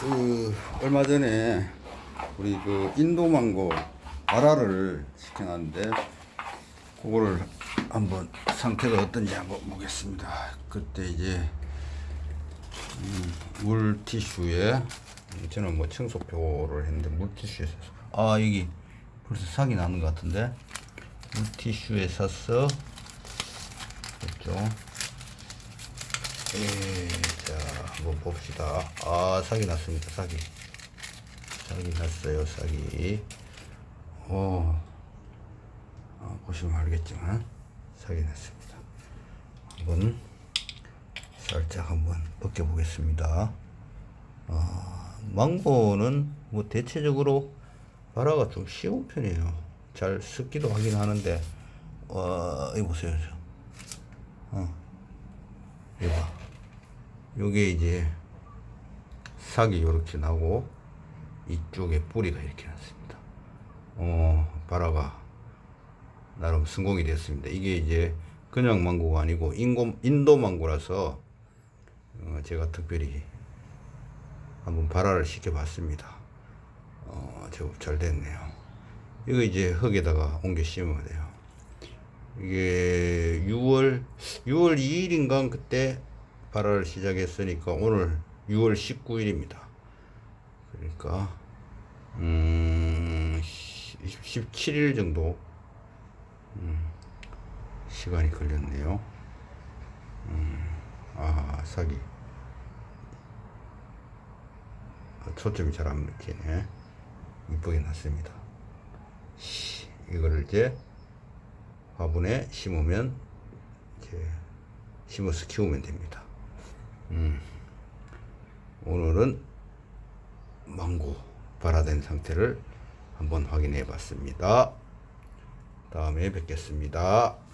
그 얼마 전에 우리 그 인도 망고 아라를 시켜놨는데 그거를 한번 상태가 어떤지 한번 보겠습니다. 그때 이제 음, 물 티슈에 저는 뭐 청소표를 했는데 물 티슈에 아 여기 벌써 사기 나는 것 같은데 물 티슈에 샀어 됐죠? 예, 자, 한번 봅시다. 아, 사기 났습니다, 사기. 사기 났어요, 사기. 어, 아, 보시면 알겠지만, 사기 났습니다. 한번, 살짝 한번 벗겨보겠습니다. 아, 망고는 뭐 대체적으로 발화가 좀 쉬운 편이에요. 잘 습기도 하긴 하는데, 와, 이거 보세요. 어. 요게 이제 삭이 요렇게 나고 이쪽에 뿌리가 이렇게 났습니다. 어, 바라가 나름 성공이 됐습니다. 이게 이제 그냥 망고가 아니고 인고, 인도 망고라서 어, 제가 특별히 한번 발화를 시켜봤습니다. 어, 제법 잘 됐네요. 이거 이제 흙에다가 옮겨 심으면 돼요. 이게 6월 6월 2일인가 그때 발화를 시작했으니까 오늘 6월 19일입니다. 그러니까 음 17일 정도 음, 시간이 걸렸네요. 음, 아 사기 아, 초점이 잘 안 먹히네. 이쁘게 났습니다. 시, 이거를 이제 화분에 심으면 이제 심어서 키우면 됩니다. 음, 오늘은 망고 발화된 상태를 한번 확인해 봤습니다. 다음에 뵙겠습니다.